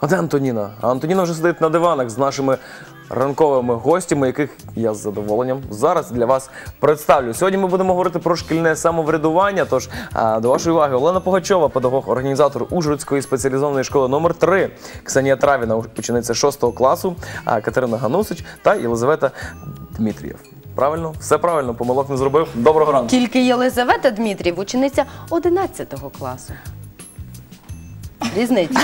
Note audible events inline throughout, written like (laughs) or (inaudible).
А де Антоніна? А Антоніна вже сидить на диванах з нашими ранковими гостями, яких я з задоволенням зараз для вас представлю. Сьогодні ми будемо говорити про шкільне самоврядування. Тож до вашої уваги Олена Погачова, педагог, організатор Ужгородської спеціалізованої школи номер 3 Ксенія Травіна, учениця 6 класу, Катерина Ганусич та Єлизавета Дмитрієв. Правильно, все правильно, помилок не зробив. Доброго ранку. Тільки Єлизавета Дмитрів, учениця 11 класу. Різниця.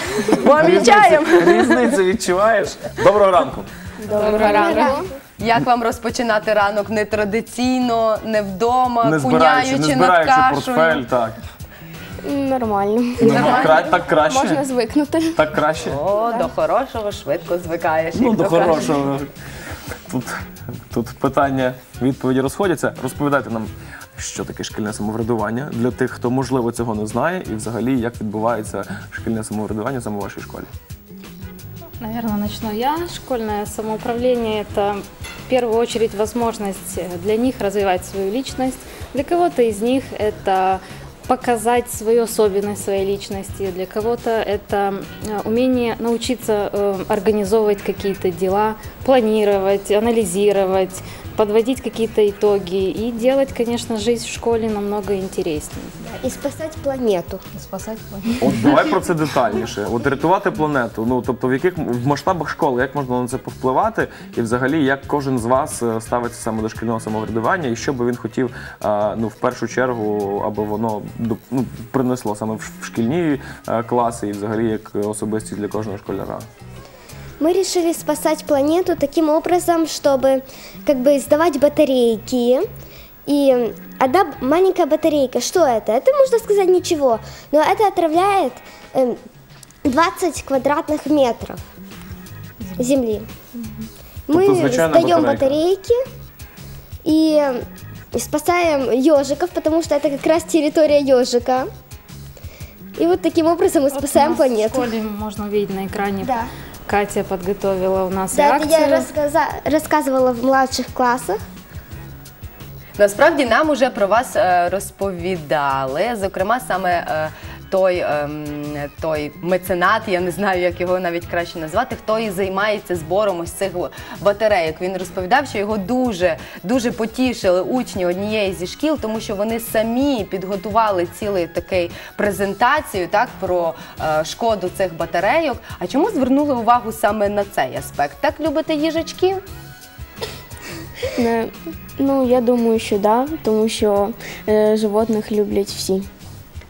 Помічаємо. Різницю- відчуваєш? Доброго ранку. Доброго ранку. Як вам розпочинати ранок нетрадиційно, не вдома, Не збираючи, не куняючи над збираючи кашею? портфель, так. Нормально. Ну, кра- так краще. Можна звикнути. Так краще. О, до хорошого швидко звикаєш. Ну, як до то кажуть. хорошого. Тут, тут питання, відповіді розходяться. Розповідайте нам, що таке шкільне самоврядування для тих, хто можливо цього не знає, і взагалі як відбувається шкільне самоврядування саме у вашій школі. Наверное, начну я. Школьное самоуправление – это в первую очередь возможность для них развивать свою личность. Для кого-то из них это показать свою особенность своей личности, для кого-то это э, умение научиться э, организовывать какие-то дела, планировать, анализировать, подводить какие-то итоги и делать, конечно, жизнь в школе намного интереснее. І спасати планету. Спасать планету. От давай про це детальніше. От рятувати планету. Ну тобто, в яких в масштабах школи, як можна на це повпливати, і взагалі як кожен з вас е, ставиться саме до шкільного самоврядування, і що би він хотів, е, ну в першу чергу, аби воно доп- ну, принесло саме в шкільні е, класи, і взагалі як особистість для кожного школяра. Мы решили спасать планету таким образом, чтобы как бы сдавать батарейки. И одна маленькая батарейка, что это? Это можно сказать ничего, но это отравляет эм, 20 квадратных метров земли. Мы Тобто сдаем батарейка. батарейки и спасаем ежиков, потому что это как раз территория ежика. И вот таким образом мы Вот спасаем у нас В планету. школе можно увидеть на экране. Да. Катя подготовила у нас Да, это акцию. я розказа... розказувала в младших класах. Насправді нам уже про вас е, розповідали. Зокрема, саме е, той, ем, той меценат, я не знаю, як його навіть краще назвати, хто і займається збором ось цих батарейок. Він розповідав, що його дуже дуже потішили учні однієї зі шкіл, тому що вони самі підготували цілий такий презентацію так про е, шкоду цих батарейок. А чому звернули увагу саме на цей аспект? Так любите їжачків? Не, ну, я думаю, що да, тому що е, животних люблять всі.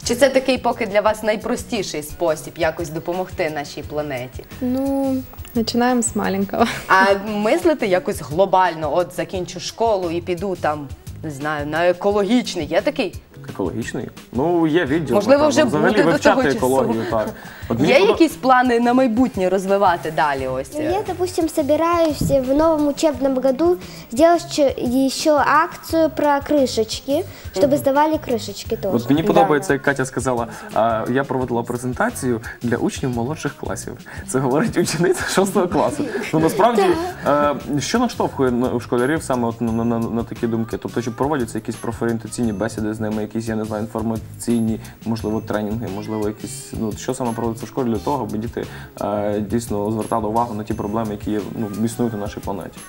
Чи це такий поки для вас найпростіший спосіб якось допомогти нашій планеті? Ну, починаємо з маленького. А мислити якось глобально, от закінчу школу і піду там, не знаю, на екологічний. Є такий? Екологічний? Ну, є відділ. Можливо, напевно, вже взагалі буде до вивчати того часу. екологію. (laughs) Так. От мені Є подо- якісь плани на майбутнє розвивати далі? Ось Ну, е? Я, допустим, собираюсь в новом учебном году сделать че- еще акцию про крышечки, чтобы сдавали крышечки тоже. От мені подобається, як Катя сказала, а, я проводила презентацію для учнів молодших класів. Це говорить учениця 6 класу. Ну насправді, е, що наштовхує на- у школярів саме от на, на, на, на такі думки? Тобто, чи проводяться якісь профорієнтаційні бесіди з ними, якісь, я не знаю, інформаційні, можливо, тренінги, можливо, якісь, ну що саме проводиться в школі для того, аби діти е, дійсно звертали увагу на ті проблеми, які ну, існують на нашій планеті.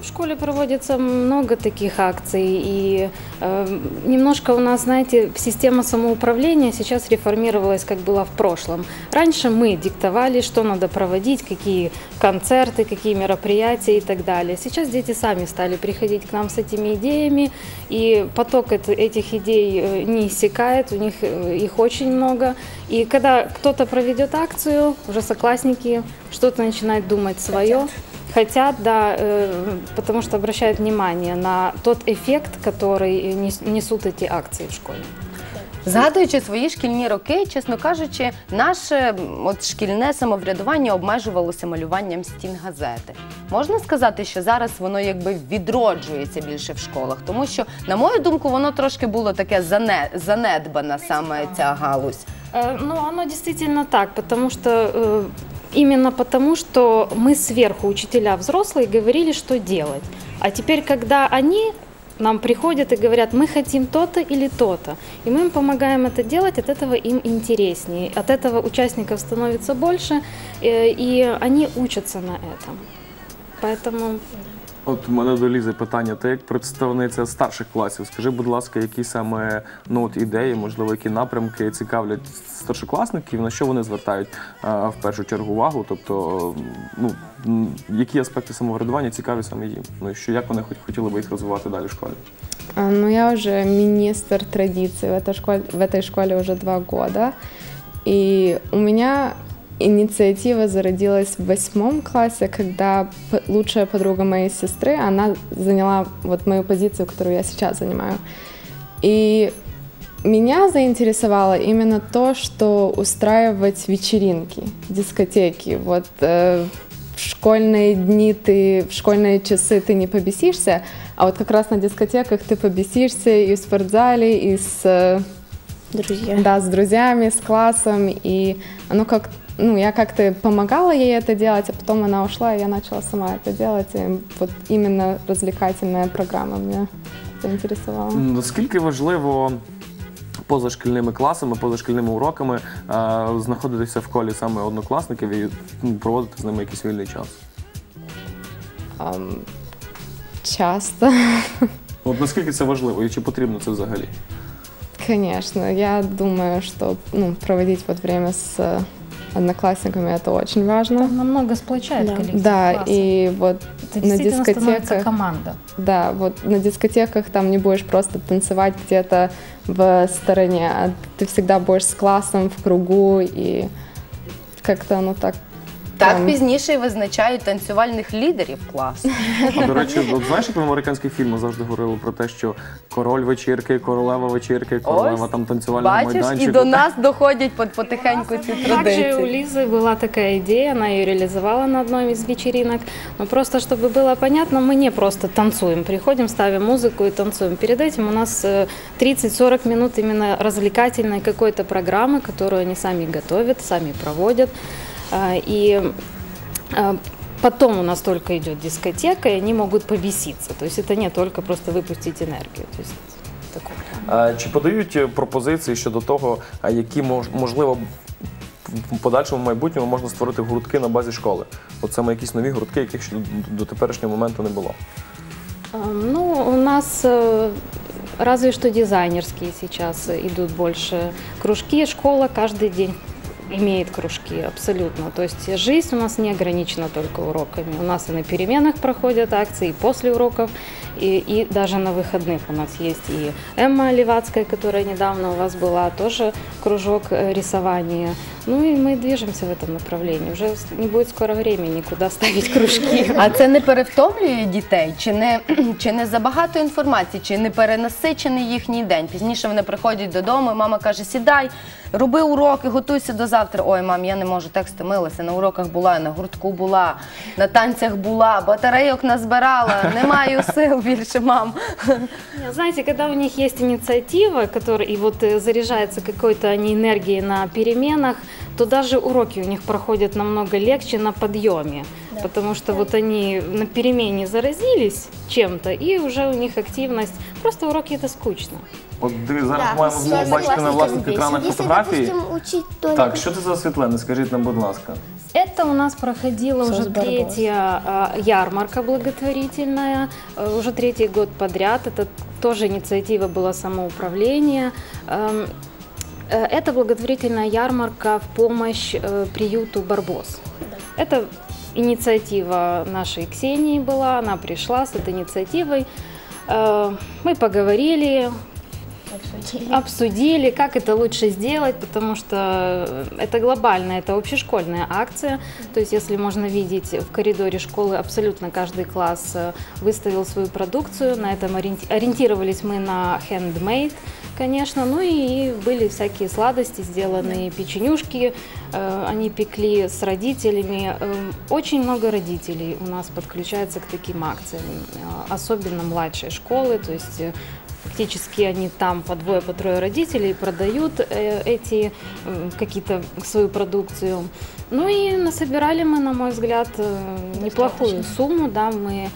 В школе проводится много таких акций, и э, немножко у нас, знаете, система самоуправления сейчас реформировалась, как было в прошлом. Раньше мы диктовали, что надо проводить, какие концерты, какие мероприятия и так далее. Сейчас дети сами стали приходить к нам с этими идеями, и поток эт- этих идей э, не иссякает, у них э, их очень много. И когда кто-то проведет акцию, уже соклассники что-то начинают думать свое. Хотят, да, э, потому что обращают внимание на тот эффект, который нес- несут эти акции в школе. Згадуючи свої шкільні роки, чесно кажучи, наше м, от шкільне самоврядування обмежувалося малюванням стін газети. Можна сказати, що зараз воно якби відроджується більше в школах, тому що, на мою думку, воно трошки було таке зане, занедбана саме ця галузь. Э, Ну, оно действительно так, потому что э, именно потому, что мы сверху, учителя взрослые, говорили, что делать. А теперь, когда они нам приходят и говорят, мы хотим то-то или то-то. И мы им помогаем это делать, от этого им интереснее. От этого участников становится больше, э, и они учатся на этом. Поэтому От у мене до Лізи питання. Ти як представниця старших класів, скажи, будь ласка, які саме ну, от ідеї, можливо, які напрямки цікавлять старшокласників, на що вони звертають а, в першу чергу увагу? Тобто, ну які аспекти самоврядування цікаві саме їм? Ну і що як вони хоч хотіли би їх розвивати далі в школі? А, Ну, я уже министр традиций в этой школе, в этой школе уже два года. И у меня инициатива зародилась в восьмом классе, когда лучшая подруга моей сестры, она заняла вот мою позицию, которую я сейчас занимаю. И меня заинтересовало именно то, что устраивать вечеринки, дискотеки. Вот э, в школьные дни ты, в школьные часы ты не побесишься, а вот как раз на дискотеках ты побесишься и в спортзале, и с, э, Друзья. да, с друзьями, с классом. И оно как ну, я как-то помогала ей это делать, а потом она ушла, и я начала сама это делать. И вот именно развлекательная программа меня заинтересовала. Наскільки важливо поза шкільними класами, поза шкільними уроками е, знаходитися в колі саме однокласників і ну, проводити з ними якийсь вільний час? Ам, часто, От наскільки це важливо і чи потрібно це взагалі? Конечно. Я думаю, что ну, проводить вот время с э, одноклассниками это очень важно. намного сплочает Да. коллектив Да, класса. и вот Это на дискотеках, команда. да, вот на дискотеках там не будешь просто танцевать где-то в стороне, а ты всегда будешь с классом в кругу и как-то оно так. Так Там. пізніше і визначають танцювальних лідерів класу. А до речі, от знаєш, як в американських фільмах завжди говорили про те, що король вечірки, королева вечірки, королева Ось, там танцювального Бачиш, майданчику. і до нас доходять по- потихеньку ці Также у традиції. Лизы была такая идея, она ее реализовала на одной из вечеринок. Но просто, чтобы было понятно, мы не просто танцуем, приходим, ставим музыку и танцуем. Перед этим у нас э, 30-40 минут именно развлекательной какой-то программы, которую они сами готовят, сами проводят. А, И а, Потом у нас только идет дискотека, и они могут повеситься. То есть это не только просто выпустить энергию. То есть такое. А, Чи подають е, пропозиції щодо того, а які мож- можливо в подальшому майбутньому можна створити гуртки на базі школи? От саме якісь нові гуртки, яких ще до, до теперішнього моменту не було. Эм, Ну, у нас э, разве что дизайнерские сейчас э, идут больше кружки. Школа каждый день имеет кружки, абсолютно. То есть жизнь у нас не ограничена только уроками. У нас и на переменах проходят акции, и после уроков, и, и даже на выходных у нас есть и Эмма Левацкая, которая недавно у вас была, тоже кружок э, рисования. Ну и мы движемся в этом направлении. Уже с- не будет скоро времени, куда ставить кружки. А це не перевтомлює дітей? Чи не, (clears throat) чи не забагато інформації, чи не перенасичений їхній день? Пізніше вони приходять додому, і мама каже: сідай, роби уроки, готуйся до завтра. Ой, мам, я не можу, так стомилася. На уроках була, на гуртку була, на танцях була, батарейок назбирала, не маю (laughs) сил більше, мам. Нет, Знаете, когда у них есть инициатива, которая, и вот э, заряжается какой-то они энергией на переменах, то даже уроки у них проходят намного легче на подъеме. Потому что вот они на перемене заразились чем-то, и уже у них активность. Просто уроки это скучно. От диви, зараз Да, маємо с змогу бачити на власних одноклассниками екранах весело. фотографії. Если, допустим, учить то Так, що це за світлини? Скажіть нам, будь ласка. Это у нас проходила Со уже Сбербас. третья а, ярмарка благотворительная, э, уже третий год подряд. Это тоже инициатива была самоуправления. Эм, э, Это благотворительная ярмарка в помощь э, приюту Барбос. Это инициатива нашей Ксении была, она пришла с этой инициативой. Э, Мы поговорили, обсудили, как это лучше сделать, потому что это глобальная, это общешкольная акция. То есть, если можно видеть в коридоре школы, абсолютно каждый класс э, выставил свою продукцию. На этом ориенти- ориентировались мы на handmade, конечно. Ну и были всякие сладости, сделанные печенюшки. э, Они пекли с родителями. Э, Очень много родителей у нас подключается к таким акциям, э, особенно младшей школы. То есть Фактически они там по двое, по трое родителей продают эти какие-то свою продукцию. Ну и насобирали мы, на мой взгляд, неплохую сумму. Да, мы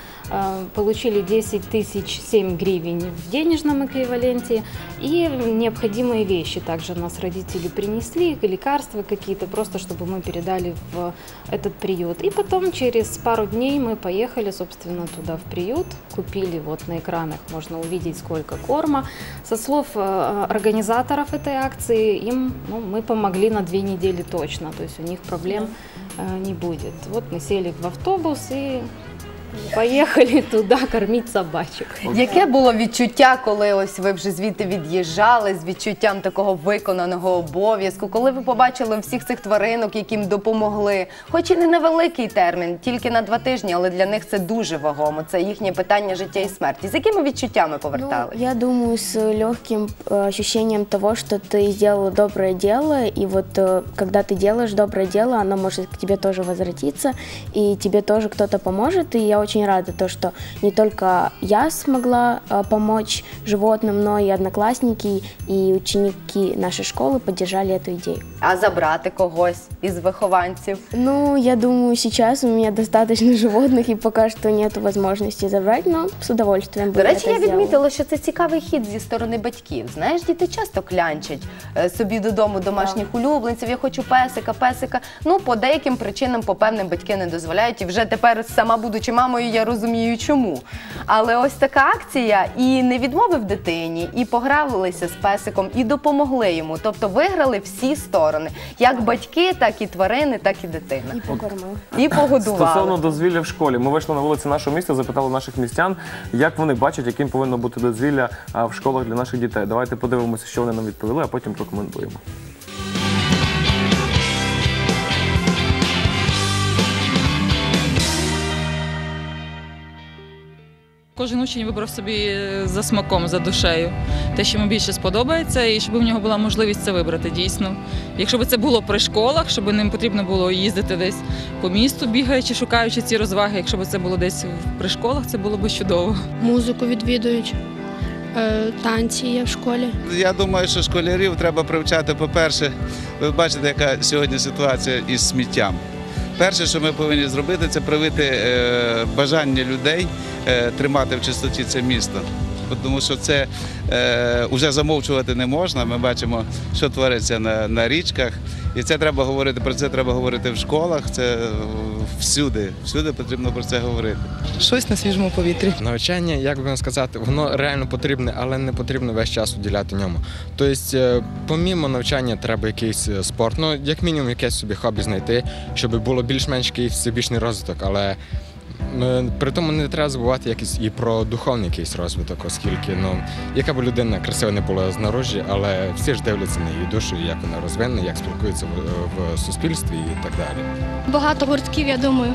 получили 10 тысяч 7 гривен в денежном эквиваленте и необходимые вещи также нас родители принесли, лекарства какие-то, просто чтобы мы передали в этот приют. И потом через пару дней мы поехали, собственно, туда в приют, купили вот на экранах, можно увидеть сколько корма. Со слов э, организаторов этой акции, им ну, мы помогли на две недели точно, то есть у них проблем э, не будет. Вот мы сели в автобус и поехали туда кормить собачек. Яке було відчуття, коли ось ви вже звідти від'їжджали з відчуттям такого виконаного обов'язку, коли ви побачили всіх цих тваринок, яким допомогли, хоч і не невеликий термін, тільки на два тижні, але для них це дуже вагомо. Це їхнє питання життя і смерті. З якими відчуттями повертали? Ну, я думаю, с легким э, ощущением того, что ты сделала доброе дело, и вот э, когда ты делаешь доброе дело, оно может к тебе тоже возвратиться, и тебе тоже кто-то поможет, и я очень рада то, что не только я смогла э, помочь животным, но и одноклассники и ученики нашей школы поддержали эту идею. А забрати когось із вихованців? Ну, я думаю, сейчас у меня достаточно (laughs) животных, и пока что нет возможности забрать, но с удовольствием бы До речі, это я сделала. відмітила, що це цікавий хід зі сторони батьків. Знаєш, діти часто клянчать е, собі додому домашніх улюбленців. Я хочу песика, песика. Ну, по деяким причинам, по певним батьки не дозволяють. І вже тепер, сама будучи мамою, я розумію, чому. Але ось така акція і не відмовив дитині, і погралися з песиком, і допомогли йому. Тобто виграли всі сторони, як батьки, так і тварини, так і дитина. І погодували. Стосовно дозвілля в школі, ми вийшли на вулиці нашого міста, запитали наших містян, як вони бачать, яким повинно бути дозвілля в школах для наших дітей. Давайте подивимося, що вони нам відповіли, а потім прокоментуємо. Кожен учень вибрав собі е, за смаком, за душею, те, що йому більше сподобається, і щоб у нього була можливість це вибрати дійсно. Якщо б це було при школах, щоб ним потрібно було їздити десь по місту, бігаючи, шукаючи ці розваги. Якщо б це було десь в- при школах, це було б чудово. музику відвідують, е, танці є в школі. Я думаю, що школярів треба привчати, по-перше, ви бачите, яка сьогодні ситуація із сміттям. Перше, що ми повинні зробити, це привити е, бажання людей тримати в чистоті це місто. Тому що це е, вже замовчувати не можна. Ми бачимо, що твориться на, на річках. І це треба говорити, про це треба говорити в школах, це е, всюди. Всюди потрібно про це говорити. щось на свіжому повітрі. Навчання, як би вам сказати, воно реально потрібне, але не потрібно весь час уділяти ньому. Тобто, е, помімо навчання, треба якийсь е, спорт, ну як мінімум якесь собі хобі знайти, щоб було більш-менш якийсь всебічний розвиток, але. При тому не треба забувати якийсь і про духовний якийсь розвиток, оскільки ну яка б людина красива не була знаружі, але всі ж дивляться на її душу, як вона розвинена, як спілкується в, в суспільстві і так далі. Багато гуртків, я думаю.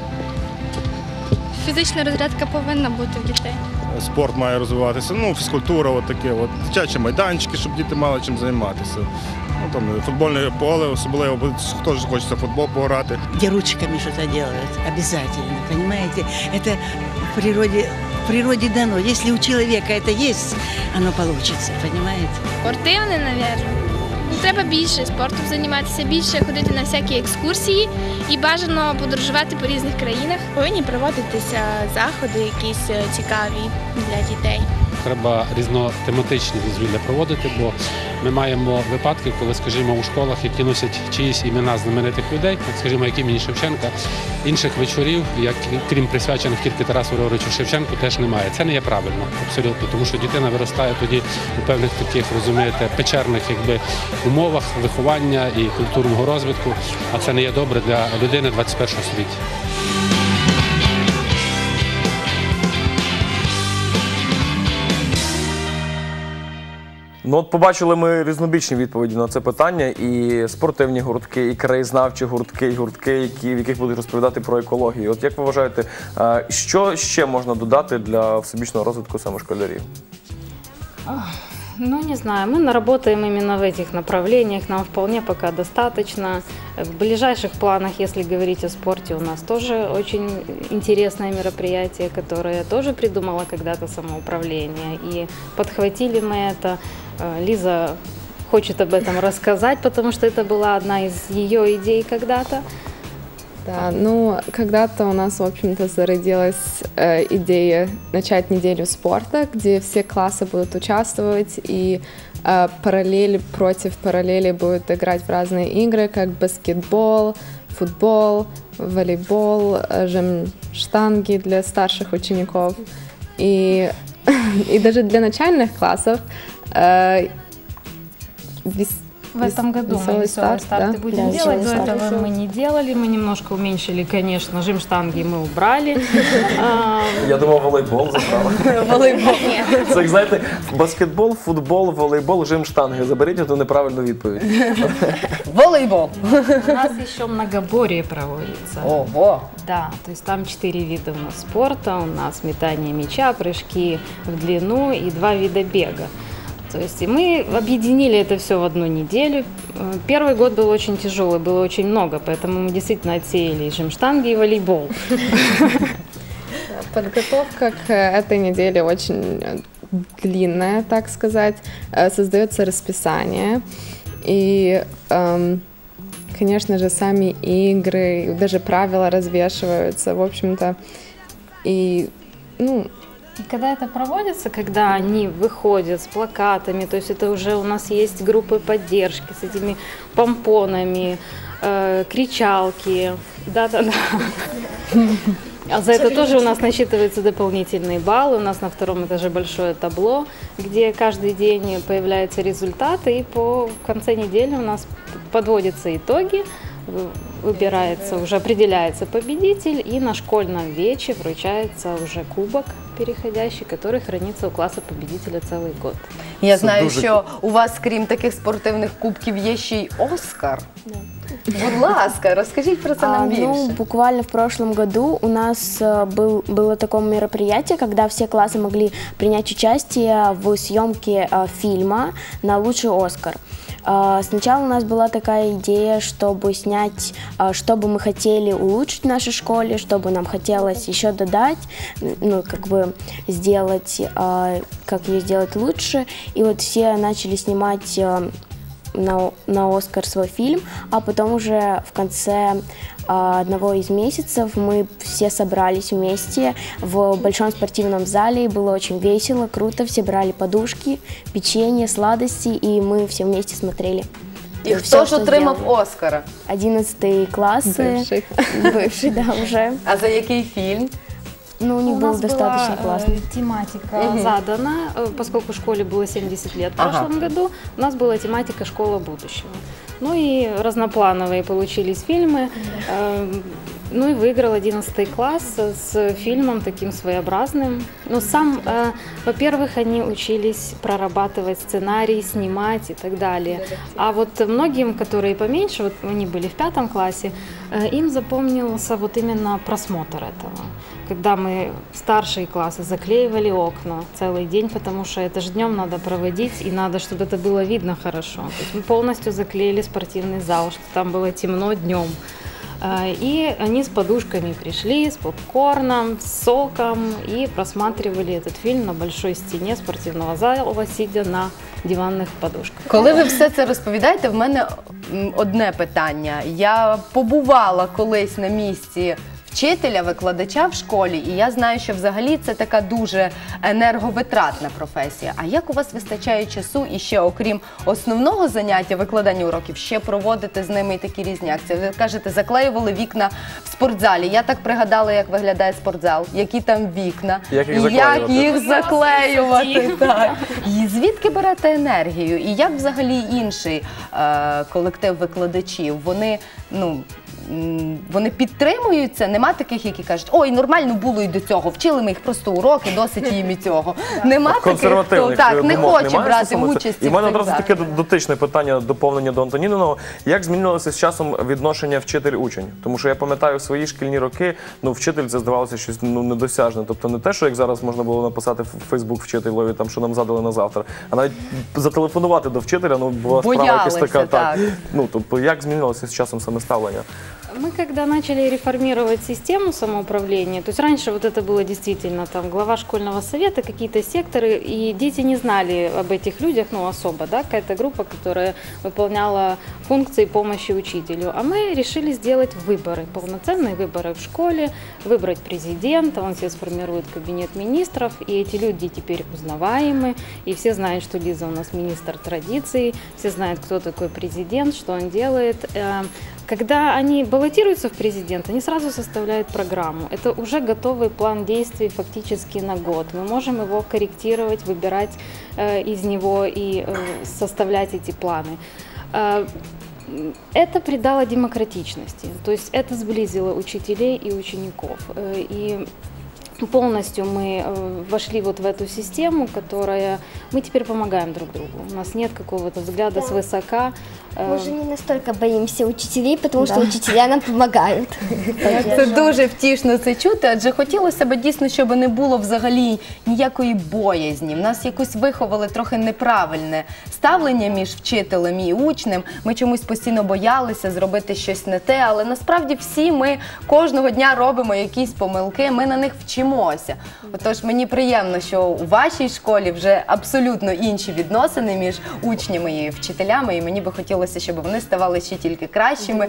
Фізична розрядка повинна бути в дітей. спорт має розвиватися. Ну, фізкультура, от таке, от дитячі майданчики, щоб діти мали чим займатися. Ну, там, футбольне поле, особливо, хто ж хочеться футбол пограти. Где ручками что-то делают, обязательно, понимаете? Это в природе, в природе дано. Если у человека это есть, оно получится, понимаете? Спортивне, мабуть. Треба більше спортом займатися, більше ходити на всякі екскурсії і бажано подорожувати по різних країнах. Повинні проводитися заходи якісь е, цікаві для дітей. Треба різнотематичні дозвілля проводити, бо ми маємо випадки, коли, скажімо, у школах, які носять чиїсь імена знаменитих людей, скажімо, як імені Шевченка, інших вечорів, як крім присвячених тільки Тарасу Григоровичу Шевченку, теж немає. Це не є правильно, абсолютно, тому що дитина виростає тоді у певних таких, розумієте, печерних якби умовах виховання і культурного розвитку, а це не є добре для людини 21 століття. Ну от побачили ми різнобічні відповіді на це питання: і спортивні гуртки, і краєзнавчі гуртки, і гуртки, які, в яких будуть розповідати про екологію. От як ви вважаєте, е, що ще можна додати для всебічного розвитку саме школярів? Ну, не знаю, мы наработаем именно в этих направлениях, нам вполне пока достаточно. В ближайших планах, если говорить о спорте, у нас тоже очень интересное мероприятие, которое я тоже придумала когда-то самоуправление. И подхватили мы это. Э, Лиза хочет об этом рассказать, потому что это была одна из ее идей когда-то. Да, ну, когда-то у нас, в общем-то, зародилась э, идея начать неделю спорта, где все классы будут участвовать, и э, параллель против параллели будут играть в разные игры, как баскетбол, футбол, волейбол, э, жем-штанги для старших учеников. И, (laughs) и даже для начальных классов э, вес- В этом году мы веселый веселые старт, старты да? будем Да, делать. До веселый старт. этого мы не делали. Мы немножко уменьшили, конечно, жим-штанги мы убрали. А, (laughs) Я думав, волейбол забрала. (laughs) Волейбол. Це як знаєте, баскетбол, футбол, волейбол, жим штанги. Заберіть одну неправильну відповідь. (laughs) Волейбол. У нас еще многоборье проводится. Ого. Да, то есть там четыре вида у нас спорта. У нас метание мяча, прыжки в длину и два вида бега. То есть и мы объединили это все в одну неделю. Э, Первый год был очень тяжелый, было очень много, поэтому мы действительно отсеяли и жим-штанги, и волейбол. (laughs) Подготовка к этой неделе очень э, длинная, так сказать. Э, Создается расписание. И, эм, конечно же, сами игры, даже правила развешиваются, в общем-то. И, ну, И когда это проводится, когда они выходят с плакатами, то есть это уже у нас есть группы поддержки с этими помпонами, э, кричалки, да-да-да. А за это тоже у нас насчитываются дополнительные баллы. У нас на втором этаже большое табло, где каждый день появляются результаты, и по конце недели у нас подводятся итоги, выбирается, уже определяется победитель, и на школьном вече вручается уже кубок переходящий, который хранится у класса победителя целый год. Я знаю, дуже що у вас, крім таких спортивних кубків, є ще й Оскар. Будь ласка, розкажіть про це А, нам ну, більше. буквально в прошлом году у нас э, был, было такое мероприятие, когда все классы могли принять участие в съемке э, фильма на лучший Оскар. А, Сначала у нас была такая идея, чтобы снять, а, что бы мы хотели улучшить в нашей школе, что бы нам хотелось еще додать, ну, как бы сделать, а, как ее сделать лучше. И вот все начали снимать на, на Оскар свой фильм, а потом уже в конце а, одного из месяцев мы все собрались вместе в большом спортивном зале, и было очень весело, круто, все брали подушки, печенье, сладости, и мы все вместе смотрели. І всё, хто ж что отримав. Оскара? 11 классы. Бывший. Бывший, да, уже. А за який фільм? Ну, у них У был нас достаточно была, э, классный. тематика задана, э, поскольку школе было 70 лет в Ага. прошлом году, у нас была тематика «Школа будущего». Ну и разноплановые получились фильмы. Ну и выиграл 11 класс с фильмом таким своеобразным. Но сам, э, во-первых, они учились прорабатывать сценарий, снимать и так далее. А вот многим, которые поменьше, вот они были в пятом классе, э, им запомнился вот именно просмотр этого. Когда мы старшие классы заклеивали окна целый день, потому что это же днем надо проводить, и надо, чтобы это было видно хорошо. То есть мы полностью заклеили спортивный зал, чтобы там было темно днем. А, И они с подушками пришли, с попкорном, с соком и просматривали этот фильм на большой стене спортивного зала, сидя на диванных подушках. Коли ви все це розповідаєте, в мене одне питання. Я побувала колись на місці вчителя, викладача в школі, і я знаю, що взагалі це така дуже енерговитратна професія. А як у вас вистачає часу і ще, окрім основного заняття викладання уроків, ще проводити з ними і такі різні акції? Ви кажете, заклеювали вікна в спортзалі. Я так пригадала, як виглядає спортзал, які там вікна, Як їх і як заклеювати. їх заклеювати. Так. І звідки берете енергію? І як взагалі інший е, колектив викладачів? Вони ну. М, Вони підтримують це, нема таких, які кажуть, ой, нормально було і до цього. Вчили ми їх просто уроки, досить їм і цього. Нема таких, хто консервативних так не думок хоче немає брати стосовно це? участь. І в мене одразу таке дотичне питання доповнення до Антоніниного. Як змінилося з часом відношення вчитель-учень? Тому що я пам'ятаю свої шкільні роки, ну вчитель це здавалося щось ну недосяжне. Тобто не те, що як зараз можна було написати в Фейсбук вчителеві, там що нам задали на завтра, а навіть зателефонувати до вчителя, ну була справа якась Боялися, така. так. Ну тобто, як змінилося з часом саме ставлення? Мы когда начали реформировать систему самоуправления, то есть раньше вот это было действительно там глава школьного совета, какие-то секторы, и дети не знали об этих людях, ну особо, да, какая-то группа, которая выполняла функции помощи учителю. А мы решили сделать выборы, полноценные выборы в школе, выбрать президента, он себе сформирует кабинет министров, и эти люди теперь узнаваемы, и все знают, что Лиза у нас министр традиций, все знают, кто такой президент, что он делает. Когда они баллотируются в президент, они сразу составляют программу. Это уже готовый план действий фактически на год. Мы можем его корректировать, выбирать э, из него и э, составлять эти планы. Э, Это придало демократичности, то есть это сблизило учителей и учеников. Э, И полностью мы э, вошли вот в эту систему, которая... Мы теперь помогаем друг другу. У нас нет какого-то взгляда Да. свысока. Э, Мы уже не настолько боимся учителей, потому что Да. учителя нам помогают. (laughs) Це дуже втішно це чути, адже хотілося б дійсно, щоб не було взагалі ніякої боязні. В нас якось виховали трохи неправильне ставлення між вчителем і учнем. Ми чомусь постійно боялися зробити щось не те, але насправді всі ми кожного дня робимо якісь помилки, ми на них вчимося. Отож, мені приємно, що у вашій школі вже абсолютно інші відносини між учнями і вчителями, і мені би хотілося, щоб вони ставали ще тільки кращими,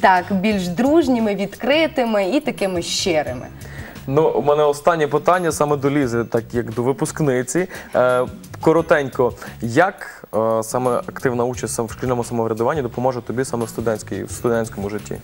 так, більш дружніми, відкритими і такими щирими. Ну, у мене останнє питання саме до Лізи, так як до випускниці. Е, коротенько, як е, саме активна участь в шкільному самоврядуванні допоможе тобі саме в студентській в студентському житті?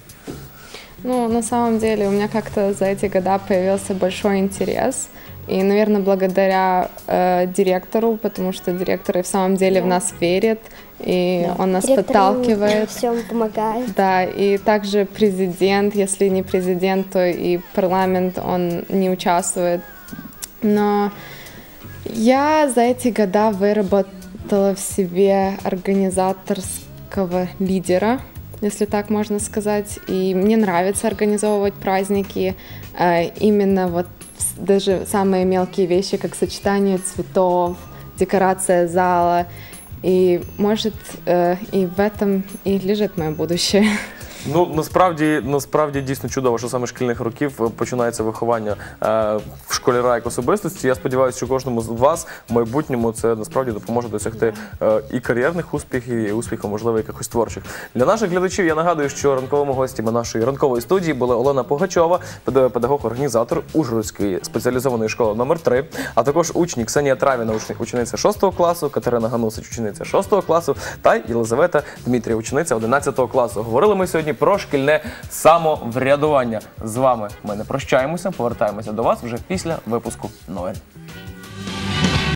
Ну, на самом деле, у меня как-то за эти года появился большой интерес. И, наверное, благодаря э, директору, потому что директор и в самом деле в нас верит, и он нас Директор подталкивает. всем помогает. Да, и также президент, если не президент, то и парламент, он не участвует. Но я за эти года выработала в себе организаторского лидера, если так можно сказать. И мне нравится организовывать праздники, э, именно вот даже самые мелкие вещи, как сочетание цветов, декорация зала. И может э, и в этом и лежит мое будущее. (laughs) Ну насправді, насправді дійсно чудово, що саме шкільних років е, починається виховання е, в школяра як особистості. Я сподіваюся, що кожному з вас в майбутньому це насправді допоможе досягти е, і кар'єрних успіхів, і успіхів, можливо, якихось творчих. Для наших глядачів я нагадую, що ранковими гостями нашої ранкової студії була Олена Погачова, пед- педагог-організатор Ужгородської спеціалізованої школи номер 3 а також учні Ксенія Травіна, учениця 6 класу, Катерина Ганусич, учениця 6 класу, та Єлизавета Дмитрія, учениця 11 класу. Говорили ми сьогодні про шкільне самоврядування. З вами ми не прощаємося, повертаємося до вас вже після випуску новин.